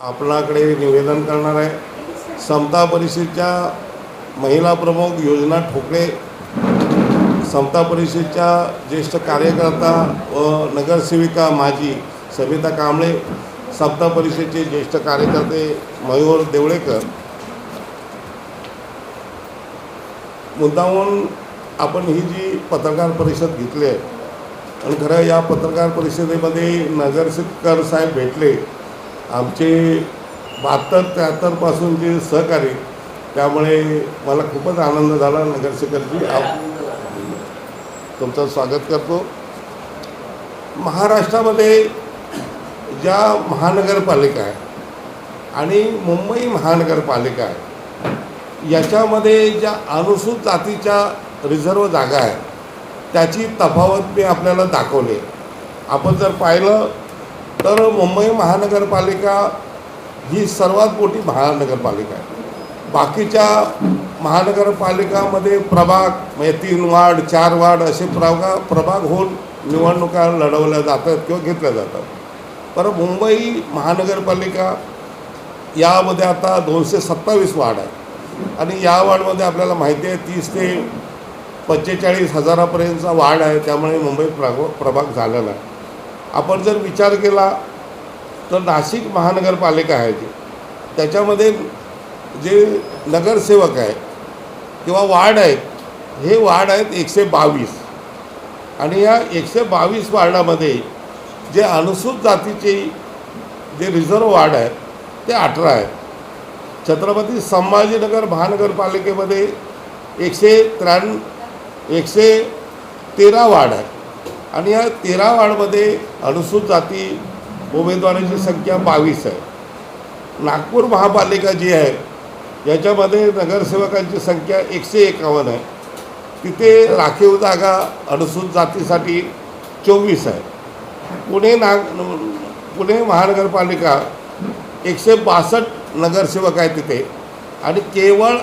आपणाकडे निवेदन करणार आहे. समता परिषदच्या महिला प्रमुख योजना ठोकळे समता परिषदच्या ज्येष्ठ कार्यकर्ता व नगरसेविका माजी सविता कांबळे समता परिषदेचे ज्येष्ठ कार्यकर्ते मयूर देवळेकर. मुद्दाहून आपण ही जी पत्रकार परिषद घेतली आहे आणि खरं या पत्रकार परिषदेमध्ये नगरसेवकर साहेब भेटले. आमचे बहात्तर त्र्याहत्तरपासूनचे सहकारी त्यामुळे मला खूपच आनंद झाला नगरसेवकांची तुमचं स्वागत करतो. महाराष्ट्रामध्ये ज्या महानगरपालिका आहे आणि मुंबई महानगरपालिका आहे याच्यामध्ये ज्या अनुसूचित जातीच्या रिझर्व जागा आहे त्याची तफावत मी आपल्याला दाखवली आपण जर पाहिलं तर मुंबई महानगरपालिका ही सर्वात मोठी महानगरपालिका आहे. बाकीच्या महानगरपालिकामध्ये प्रभाग म्हणजे तीन वार्ड चार वार्ड असे प्रभाग प्रभाग होऊन निवडणुका लढवल्या जातात किंवा घेतल्या जातात. तर मुंबई महानगरपालिका यामध्ये आता दोनशे सत्तावीस वार्ड आहे. आणि या वार्डमध्ये आपल्याला माहिती आहे तीस ते पंचेचाळीस हजारापर्यंतचा वाढ आहे. त्यामुळे मुंबई प्रभाग प्रभाग झालेला आहे. आपण जर विचार केला तर नाशिक महानगरपालिका आहे जी त्याच्यामध्ये जे नगरसेवक आहे किंवा वार्ड आहेत हे वार्ड आहेत एकशे बावीस. आणि या एकशे बावीस वार्डामध्ये जे अनुसूचित जातीचे जे रिझर्व वार्ड आहेत ते अठरा आहेत. छत्रपती संभाजीनगर महानगरपालिकेमध्ये एकशे त्र्याण्णव एकशे तेरा वार्ड आहेत. आणि या तेरा वार्डमध्ये अनुसूचित जाती उमेदवारांची संख्या बावीस आहे. नागपूर महापालिका जी आहे याच्यामध्ये नगरसेवकांची संख्या एकशे एकावन्न आहे. तिथे राखीव जागा अनुसूचित जातीसाठी चोवीस आहे. पुणे नाग पुणे महानगरपालिका एकशे बासष्ट नगरसेवक आहे तिथे. आणि केवळ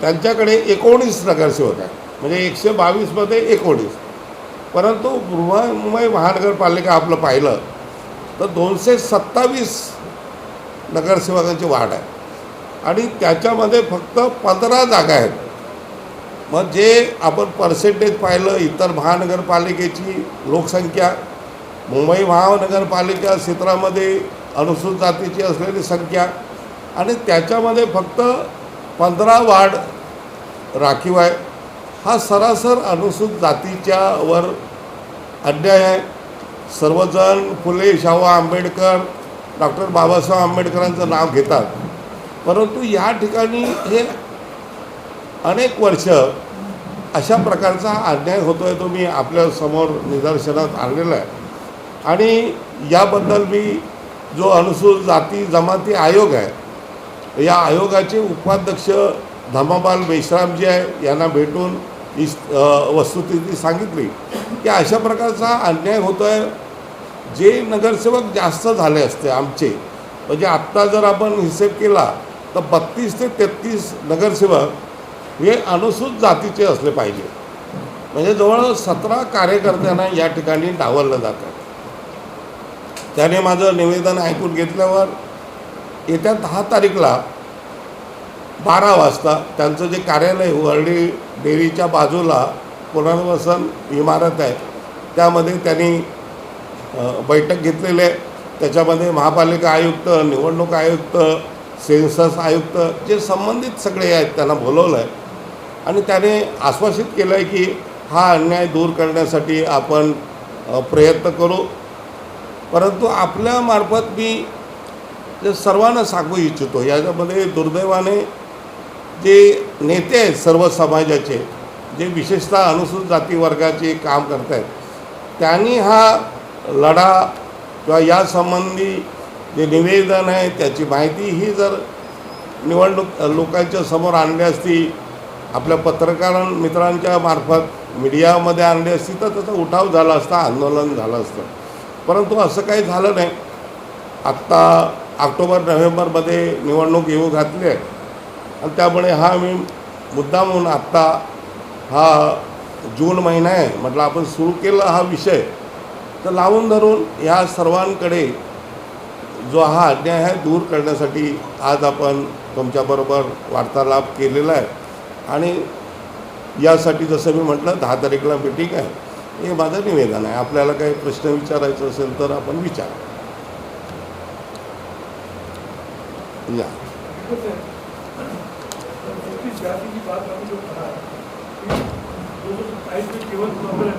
त्यांच्याकडे एकोणीस नगरसेवक आहे म्हणजे एकशे बावीसमध्ये एकोणीस. परंतु मुंबई महानगरपालिका आपलं पाहिलं तर दोनशे सत्तावीस नगरसेवकांची वाढ आहे. आणि त्याच्यामध्ये फक्त पंधरा जागा आहेत. मग जे आपण पर्सेंटेज पाहिलं इतर महानगरपालिकेची लोकसंख्या मुंबई महानगरपालिका क्षेत्रामध्ये अनुसूचित जातीची असलेली संख्या आणि त्याच्यामध्ये फक्त पंधरा वार्ड राखीव आहे. हा सरासर अनुसूचित जातीच्या वर अन्याय आहे. सर्वजण फुले शाहू आंबेडकर डॉक्टर बाबासाहेब आंबेडकरांचं नाव घेतात. परंतु या ठिकाणी हे अनेक वर्ष अशा प्रकारचा अन्याय होतो आहे तो मी आपल्यासमोर निदर्शनात आणलेला आहे. आणि याबद्दल मी जो अनुसूचित जाती जमाती आयोग आहे या आयोगाचे उपाध्यक्ष धमाबाल मेश्राम आहे यांना भेटून ही वस्तुस्थिती सांगितली. की अशा प्रकारचा अन्याय होतो आहे जे नगरसेवक जास्त झाले असते आमचे म्हणजे आत्ता जर आपण हिशेब केला तर बत्तीस ते तेहतीस नगरसेवक हे अनुसूचित जातीचे असले पाहिजे. म्हणजे जवळ सतरा कार्यकर्त्यांना या ठिकाणी डावललं जातं. त्याने माझं निवेदन ऐकून घेतल्यावर येत्या दहा तारीखला बारा वाजता त्यांचं जे कार्यालय वर्डी डेअरीच्या बाजूला पुनर्वसन इमारत आहे. त्यामध्ये त्यांनी बैठक घेतलेली आहे. त्याच्यामध्ये महापालिका आयुक्त निवडणूक आयुक्त सेन्सस आयुक्त जे संबंधित सगळे आहेत त्यांना बोलवलं आहे. आणि त्याने आश्वासित केलं आहे की हा अन्याय दूर करण्यासाठी आपण प्रयत्न करू. परंतु आपल्यामार्फत मी जे सर्वांना सांगू इच्छितो याच्यामध्ये दुर्दैवाने जे नेते आहेत सर्व समाजाचे जे विशेषतः अनुसूचित जाती वर्गाचे काम करत आहेत त्यांनी हा लढा किंवा यासंबंधी जे निवेदन आहे त्याची माहिती ही जर निवडणूक लोकांच्या समोर आणली असती आपल्या पत्रकार मित्रांच्या मार्फत मीडियामध्ये आणली असती तर त्याचा उठाव झाला असता आंदोलन झालं असतं. परंतु असं काही झालं नाही. आत्ता ऑक्टोबर नोव्हेंबरमध्ये निवडणूक येऊ घातली आहे. आणि त्यामुळे हा मी मुद्दा म्हणून आत्ता हा जून महिना आहे. म्हटलं आपण सुरू केला हा विषय. तर लावून धरून ह्या सर्वांकडे जो हा अन्याय आहे दूर करण्यासाठी आज आपण तुमच्याबरोबर वार्तालाप केलेला आहे. आणि यासाठी जसं मी म्हटलं दहा तारीखला मिटिंग आहे. हे माझं निवेदन आहे. आपल्याला काही प्रश्न विचारायचं असेल तर आपण विचार. या. हो, जाति की बात अभी जो कहा कि दो सौ सत्ताईस में केवल प्रॉब्लम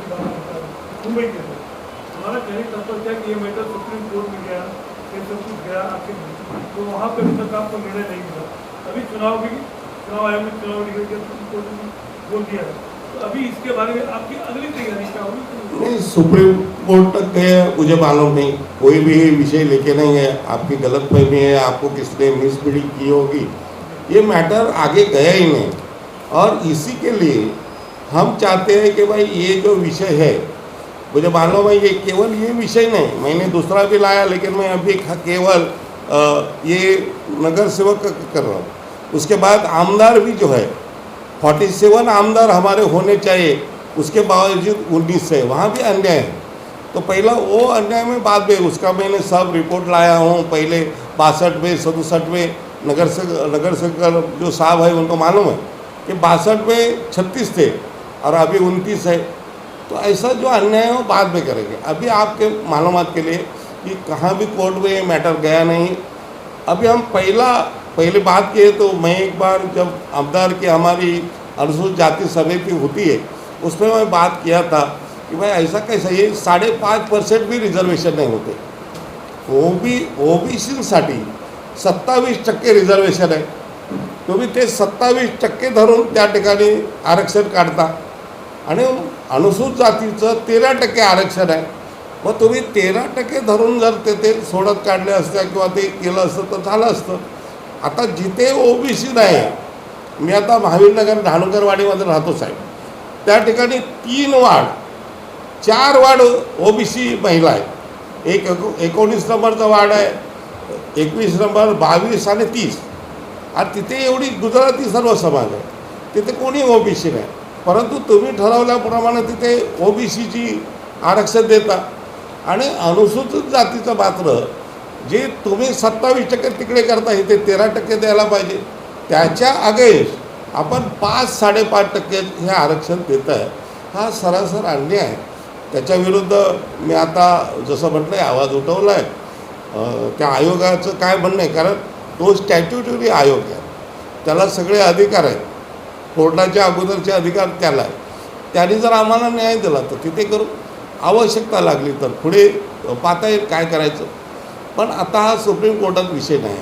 मुंबई के अंदर। हमारा कहने का तात्पर्य क्या कि ये मैटर सुप्रीम कोर्ट में गया फिर सब कुछ गया, आखिर तो वहाँ पे अभी तक आपको निर्णय नहीं मिला। अभी चुनाव भी, चुनाव आयोग ने चुनाव निकल के सुप्रीम कोर्ट ने बोल दिया है। तो अभी इसके बारे में आपकी अगली तैयारी क्या होगी? सुप्रीम कोर्ट तक गए मुझे मालूम नहीं। कोई भी विषय लेके नहीं है, आपकी गलत फहमी है, आपको किसने मिसबिडिंग की होगी? ये मैटर आगे गया ही नहीं। और इसी के लिए हम चाहते हैं कि भाई ये जो विषय है, मुझे मालूम है ये केवल ये विषय नहीं, मैंने दूसरा भी लाया, लेकिन मैं अभी केवल ये नगर सेवक कर रहा हूँ। उसके बाद आमदार भी जो है फोर्टी सेवन आमदार हमारे होने चाहिए। उसके बावजूद उन्नीस है, वहाँ भी अन्याय है। तो पहला वो अन्याय में बाद में उसका मैंने सब रिपोर्ट लाया हूँ, पहले बासठ में में नगर से नगर से जो साहब है, उनको मालूम है कि बासठ में छत्तीस थे और अभी उनतीस है। तो ऐसा जो अन्याय है, वो बाद में करेंगे। अभी आपके मालूम के लिए कि कहाँ भी कोर्ट में ये मैटर गया नहीं। अभी हम पहला, पहले बात किए तो मैं एक बार जब आमदार की हमारी अनुसूचित जाति समिति होती है, उसमें मैं बात किया था कि भाई ऐसा कैसा ये साढ़े पाच परसेंट भी रिझर्वेशन नाही होते। ओबी ओबीसीसाठी सत्तावीस टक्के रिझर्वेशन आहे. तुम्ही ते सत्तावीस टक्के धरून त्या ठिकाणी आरक्षण काढता. आणि अनुसूचित जातीचं तेरा टक्के आरक्षण आहे. मग तुम्ही तेरा टक्के धरून जर ते ते सोडत काढले असत्या किंवा ते केलं असतं तर झालं असतं. आता जिथे ओबीसी नाही मी आता महावीरनगर धानुकरवाडीमध्ये राहतो साहेब. त्या ठिकाणी तीन वाढ चार वाढ ओबीसी महिला आहे एक एकोणीस नंबरचा वार्ड आहे एकवीस नंबर बावीस आणि तीस. आणि तिथे एवढी गुजराती सर्व समाज आहे. तिथे कोणी ओबीसी नाही. परंतु तुम्ही ठरवल्याप्रमाणे तिथे ओबीसीची आरक्षण देता. आणि अनुसूचित जातीचं मात्र जे तुम्ही सत्तावीस टक्के तिकडे करता इथे तेरा टक्के द्यायला पाहिजे. त्याच्या अगेन्स्ट आपण पाच साडेपाच टक्के हे आरक्षण देत आहे. हा सरासर अन्याय आहे. त्याच्याविरुद्ध मी आता जसं म्हटलं आहे आवाज उठवला आहे त्या आयोगाचं काय म्हणणं आहे? कारण तो स्टॅच्युटरी आयोग आहे. त्याला सगळे अधिकार आहेत. कोर्टाचे अगोदरचे अधिकार त्याला आहे त्याने जर आम्हाला न्याय दिला तर तिथे करू. आवश्यकता लागली तर पुढे पाहता येईल काय करायचं. पण आता हा सुप्रीम कोर्टात विषय नाही.